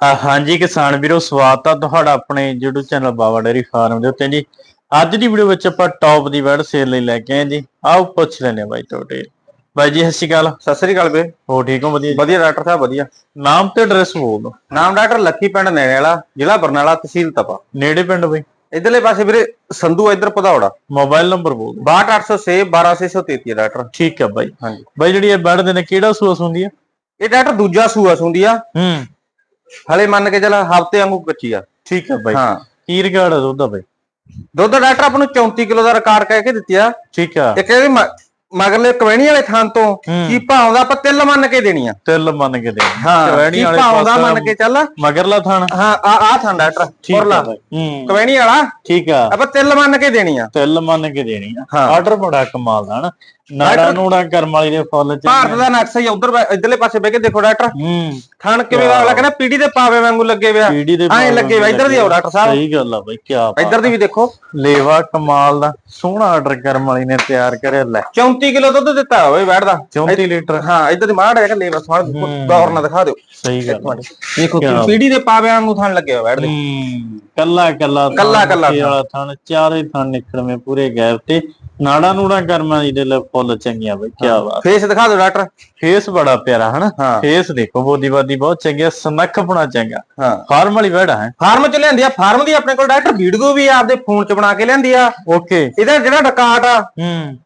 ਹਾਂਜੀ ਕਿਸਾਨ ਵੀਰੋ ਸਵਾਗਤ ਆ ਤੁਹਾਡਾ ਆਪਣੇ YouTube channel Bawa dairy farm ਦੇ ਉੱਤੇ ਜੀ। ਅੱਜ ਦੀ ਵੀਡੀਓ ਵਿੱਚ ਆਪਾਂ ਟੌਪ ਦੀ ਵੈਡ ਸੇਲ ਲਈ ਲੈ ਕੇ ਆਏ ਜੀ। ਆਓ ਪੁੱਛ ਲੈਨੇ ਬਾਈ ਤੁਹਾਡੇ ਬਾਈ ਜੀ ਸਤਿ ਸ਼੍ਰੀ ਅਕਾਲ। ਸਤਿ ਸ੍ਰੀ ਅਕਾਲ ਹੋ ਠੀਕ ਹੋ? ਵਧੀਆ ਜੀ? ਵਧੀਆ ਡਾਕਟਰ ਸਾਹਿਬ ਵਧੀਆ। ਨਾਮ ਤੇ ਐਡਰੈਸ ਬੋਲ ਦਿਓ। ਨਾਮ ਡਾਕਟਰ ਲੱਖੀ ਪਿੰਡ ਨੇੜੇ ਵਾਲਾ ਜ਼ਿਲ੍ਹਾ ਬਰਨਾਲਾ ਤਹਿਸੀਲ ਤਪਾ। ਨੇੜੇ ਪਿੰਡ ਬਾਈ। ਇਧਰਲੇ ਪਾਸੇ ਵੀਰੇ ਸੰਧੂ ਇਧਰ ਪਧੌੜਾ ਮੋਬਾਈਲ ਨੰਬਰ ਬੋਲ ਦਿਓ। 62806 12633 ਹੈ ਡਾਕਟਰ ਠੀਕ ਆ ਬਾਈ। ਹਾਂਜੀ। ਬਾਈ ਜਿਹੜੀ ਇਹ ਦੇ ਨੇ ਕਿਹੜਾ ਸੂਸ ਹੁੰਦੀ ਆ? ਇਹ ਡਾਕਟਰ ਦੂਜਾ ਸੂਆ ਸੁੰਦੀ ਆ। ਹੂੰ। ਹਲੇ ਮੰਨ ਕੇ ਚੱਲ ਹਫ਼ਤੇ ਵਾਂਗੂ ਕੱਚੀ ਆ। ਠੀਕ ਆ ਬਾਈ। ਹਾਂ। ਕੀ ਰਿਕਾਰਡ ਆ ਦੁੱਧ ਦਾ ਬਾਈ? ਦੁੱਧ ਡਾਕਟਰ ਆਪਾਂ ਨੂੰ 34 ਕਿਲੋ ਦਾ ਰਿਕਾਰਡ ਕਹਿ ਕੇ ਦਿੱਤੀ ਆ। ਠੀਕ ਆ। ਇੱਕ ਇਹਦੇ ਮ- ਮਗਰਲੇ ਕਵੈਣੀ ਵਾਲੇ ਥਾਂ ਤੋਂ ਹੂੰ। ਕੀ ਭਾਉਂਦਾ ਆਪਾਂ ਤਿੱਲ ਮੰਨ ਕੇ ਦੇਣੀ ਆ। ਤਿਲ ਮੰਨ ਕੇ ਦੇ ਹਾਂ ਕਵੈਣੀ ਕੀ ਵਾਲੇ ਭਾਉਂਦਾ ਪਾਸਾ ਮੰਨ ਕੇ ਚੱਲ। ਮਗਰਲਾ ਥਾਣ ਹਾਂ ਆ ਆ ਥਾਂ ਡਾਕਟਰ ਹੂੰ। ਕਵੈਣੀ ਵਾਲਾ। ਠੀਕ ਆ। ਆਪਾਂ ਤਿੱਲ ਮੰਨ ਕੇ ਦੇਣੀ ਆ। ਤਿਲ ਮੰਨ ਕੇ ਦੇਣੀ ਆ। ਹਾਂ। ਆਰਡਰ ਬੜਾ ਕਮਾਲ ਦਾ ਹਨਾ। ਨਾੜਾ ਨੂੜਾ ਕਰਮ ਵਾਲੀ ਦੇ ਫੁੱਲ ਚ ਭਾਰਤ ਦਾ ਨਕਸ਼ਾ ਹੀ ਉਧਰ ਇਧਰਲੇ ਪਾਸੇ ਬਹਿ ਕੇ ਦੇਖੋ ਡਾਕਟਰ। ਹੂੰ। ਥਣ ਕਿਵੇਂ ਦਾ ਅਗਲਾ ਕਹਿੰਦਾ ਪੀੜੀ ਦੇ ਪਾਵੇ ਵਾਂਗੂ ਲੱਗੇ ਵਿਆ ਪੀੜੀ ਦੇ ਐਂ ਲੱਗੇ ਵਾ ਇੱਧਰ ਦੀ ਆਓ ਡਾਕਟਰ ਸਾਹਿਬ। ਸਹੀ ਗੱਲ ਆ ਬਾਈ ਕੀ ਇੱਧਰ ਦੀ ਵੀ ਦੇਖੋ। ਲੇਵਾ ਕਮਾਲ ਦਾ ਸੋਹਣਾ ਆਰਡਰ ਕਰਮ ਵਾਲੀ ਨੇ ਤਿਆਰ ਕਰਿਆ ਲੈ। 34 ਕਿਲੋ ਦੁੱਧ ਦਿੱਤਾ ਹੋਵੇ ਬੈਠਦਾ 34 ਲੀਟਰ। ਹਾਂ ਇੱਧਰ ਦੀ ਮਾੜ ਹੈਗਾ ਲੈ ਬਸ ਦੌਰ ਨਾਲ ਦਿਖਾ ਦਿਓ। ਸਹੀ ਗੱਲ ਆ। ਦੇਖੋ ਪੀੜੀ ਦੇ ਪਾਵੇ ਵਾਂਗੂ ਥਣ ਲੱਗੇ ਹੋਏ ਬੈਠਦੇ ਕੱਲਾ ਕੱਲਾ ਕੱਲਾ- ਕੱਲਾ ਥਣ। ਚਾਰੇ ਥਣ ਨਿਕਲਵੇਂ ਪੂਰੇ ਗੈਪ ਤੇ। ਨਾੜਾ ਨੂੜਾ ਕਰਮ ਵਾਲੀ ਦੇ ਲੈ ਫੁੱਲ ਚੰਗੀਆਂ ਬਾਈ ਕੀ ਬਾਤ। ਫੇਸ ਦਿਖਾ ਦਿਓ ਡਾਕਟਰ। ਫੇਸ ਬੜਾ ਪਿਆਰਾ ਹਨਾ? ਹਾਂ। ਫੇਸ ਦੇਖੋ ਬੋਦੀ ਬਾਦੀ ਬਹੁਤ ਚੰਗੀ ਆ ਸਨੱਖ ਬਣਾ ਚੰਗਾ। ਹਾਂ। ਫਾਰਮ ਵਾਲੀ ਵੜਾ ਹੈ। ਫਾਰਮ ਚ ਲਿਆਂਦੀ ਆ ਫਾਰਮ ਦੀ ਆਪਣੇ ਕੋਲ ਡਾਕਟਰ ਵੀਡੀਓ ਵੀ ਆਪਦੇ ਫੋਨ ਚ ਬਣਾ ਕੇ ਲਿਆਂਦੀ ਆ। ਓਕੇ। ਇਹਦਾ ਜਿਹੜਾ ਰਿਕਾਰਡ ਆ ਹੂੰ।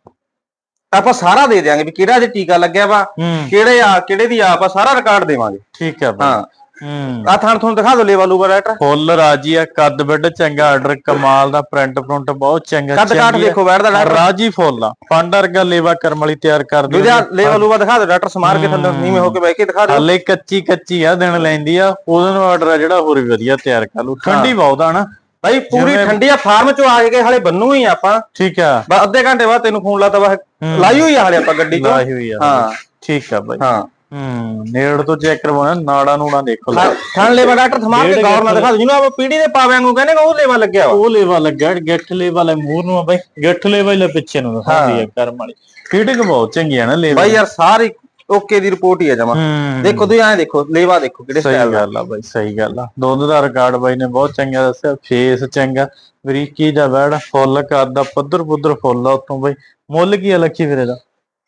ਆਪਾਂ ਸਾਰਾ ਦੇ ਦਿਆਂਗੇ ਵੀ ਕਿਹੜਾ ਜੇ ਟੀਕਾ ਲੱਗਿਆ ਵਾ ਹੂੰ। ਕਿਹੜੇ ਆ ਕਿਹੜੇ ਦੀ ਆ ਆਪਾਂ ਸਾਰਾ ਰਿਕਾਰਡ ਦੇਵਾਂਗੇ। ਠੀਕ ਆ ਬਾਈ। ਹਾਂ। ਹੂੰ। ਆ ਥਣ ਤੁਹਾਨੂੰ ਦਿਖਾ ਦਿਓ ਲੇਵਾ ਲੂਗਾ ਡਾਕਟਰ ਫੁੱਲ ਰਾਜੀ ਆ ਕੱਦ ਬਿੱਡ ਚੰਗਾ ਆਰਡਰ ਕਮਾਲ ਦਾ ਪ੍ਰਿੰਟ ਪ੍ਰਿੰਟ ਬਹੁਤ ਚੰਗਾ ਕੱਦ ਆ। ਦੇਖੋ ਬੈਠਦਾ ਡਾਕਟਰ। ਰਾਜੀ ਫੁੱਲ ਆ। ਫੰਡ ਵਰਗਾ ਲੇਵਾ ਕਰਮ ਵਾਲੀ ਤਿਆਰ ਕਰ ਦਿਓ। ਦੂਜਾ ਲੇਵਾ ਲੂਗਾ ਦਿਖਾ ਦਿਓ ਡਾਕਟਰ ਸਮਾਰ ਕੇ ਥੱਲੇ ਨੀਵੇਂ ਹੋ ਕੇ ਬਹਿ ਕੇ ਦਿਖਾ ਦਿਓ। ਹਾਲੇ ਕੱਚੀ ਕੱਚੀ ਆ ਦਿਨ ਲੈਂਦੀ ਆ। ਉਹਦੇ ਨੂੰ ਆਰਡਰ ਆ ਜਿਹੜਾ ਹੋਰ ਵੀ ਵਧੀਆ ਤਿਆਰ ਕਰ ਲੂ ਠੰਡੀ ਬਹੁਤ ਆ ਨਾ। ਭਾਈ ਪੂਰੀ ਠੰਡੀ ਆ ਫਾਰਮ ਚੋਂ ਆ ਕੇ ਹਲੇ ਬੰਨੂ ਹੀ ਆਪਾਂ। ਠੀਕ ਆ। ਬਸ ਅੱਧੇ ਘੰਟੇ ਬਾਅਦ ਤੈਨੂੰ ਫੋਨ ਲਾਤਾ ਬਸ ਲਾਈ ਹੋਈ ਆ ਹਲੇ ਆਪਾਂ ਗੱਡੀ ਚੋਂ। ਲਾਈ ਹੋਈ ਆ। ਹਾਂ। ਠੀਕ ਆ ਬਾਈ। ਹਾਂ। ਹੂੰ ਨੇੜ ਤੋਂ ਚੈੱਕ ਕਰਵਾਉਣਾ ਨਾੜਾ ਨੂੜਾ ਦੇਖੋ। ਥਣ ਲੇਵਾ ਡਾਕਟਰ ਥਮਾ ਕੇ ਗੌਰ ਨਾਲ ਦਿਖਾ। ਦਿਓ। ਜਿਹਨੂੰ ਆਪਾਂ ਪੀੜੀ ਦੇ ਪਾਵਿਆਂ ਨੂੰ ਕਹਿੰਦੇ ਉਹ ਲੇਵਾ ਲੱਗਿਆ ਉਹ ਲੇਵਾ ਲੱਗਾ ਗਿੱਠ ਲੇਵਾ ਲੈ ਮੂਰ ਨੂੰ ਆ ਬਾਈ। ਗਿੱਠ ਲੇਵਾ ਹੀ ਲੈ ਪਿੱਛੇ ਨੂੰ ਦਿਖਾਉਂਦੀ ਆ ਕਰਮ ਵਾਲੀ। ਫੀਟਿੰਗ ਬਹੁਤ ਚੰਗੀ ਆ ਨਾ ਲੇਵਾ। ਬਾਈ ਯਾਰ ਸਾਰੀ ਓਕੇ ਦੀ ਰਿਪੋਰਟ ਹੀ ਆ ਜਮਾ। ਹੂੰ। ਦੇਖੋ ਤੁਸੀਂ ਐਂ ਦੇਖੋ ਲੇਵਾ ਦੇਖੋ ਕਿਹੜੇ ਸਹੀ ਸਟਾਈਲ ਦਾ। ਗੱਲ ਆ ਬਾਈ ਸਹੀ ਗੱਲ ਆ। ਦੁੱਧ ਦਾ ਰਿਕਾਰਡ ਬਾਈ ਨੇ ਬਹੁਤ ਚੰਗਾ ਦੱਸਿਆ ਫੇਸ ਚੰਗਾ। ਬਰੀਕੀ ਦਾ ਵੜ ਫੁੱਲ ਕਰਦਾ ਪੱਧਰ ਪੁੱਧਰ ਫੁੱਲ ਆ ਉਤੋਂ ਬਾਈ। ਮੁੱਲ ਕੀ ਆ ਲੱਖੀ ਵੀਰੇ ਦਾ?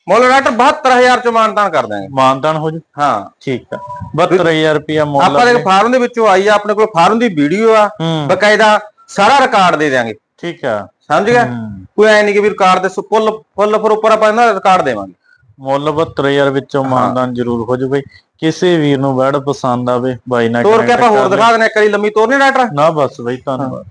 ਮੁੱਲ ਡਾਕਟਰ 72000 ਚ ਮਾਨਤਾਨ ਕਰ ਦਾਂਗੇ ਮਾਨਤਾਨ ਹੋ ਜੂ? ਹਾਂ। ਠੀਕ ਆ। 72000 ਰੁਪਿਆ ਮੁੱਲ ਆਪਾਂ ਦੇ ਫਾਰਮ ਦੇ ਵਿੱਚੋਂ ਆਈ ਆ ਆਪਣੇ ਕੋਲ ਫਾਰਮ ਦੀ ਵੀਡੀਓ ਆ ਬਕਾਇਦਾ ਸਾਰਾ ਰਿਕਾਰਡ ਦੇ ਦਿਆਂਗੇ। ਠੀਕ ਆ। ਸਮਝ ਗਿਆ। ਕੋਈ ਐ ਨਹੀਂ ਕਿ ਵੀ ਰਿਕਾਰਡ ਦੇ ਸੁ- ਫੁੱਲ ਫੁੱਲ ਪਰ ਉੱਪਰ ਆਪਾਂ ਇਹਨਾਂ ਰਿਕਾਰਡ ਦੇਵਾਂਗੇ। ਮੁੱਲ 72000 ਵਿੱਚੋਂ ਮਾਨਦਾਨ ਜ਼ਰੂਰ ਹੋ ਜੂ ਬਈ। ਕਿਸੇ ਵੀਰ ਨੂੰ ਵੜ ਪਸੰਦ ਆਵੇ ਬਾਈ ਨਾਲ ਤੋਰ ਕੇ ਆਪਾਂ ਹੋਰ। ਦਿਖਾ ਦਿੰਦੇ ਇੱਕ ਵਾਰੀ ਲੰਮੀ ਤੋਰਨੀ ਡਾਕਟਰ? ਨਾ ਬਸ ਬਈ ਧੰਨਵਾਦ।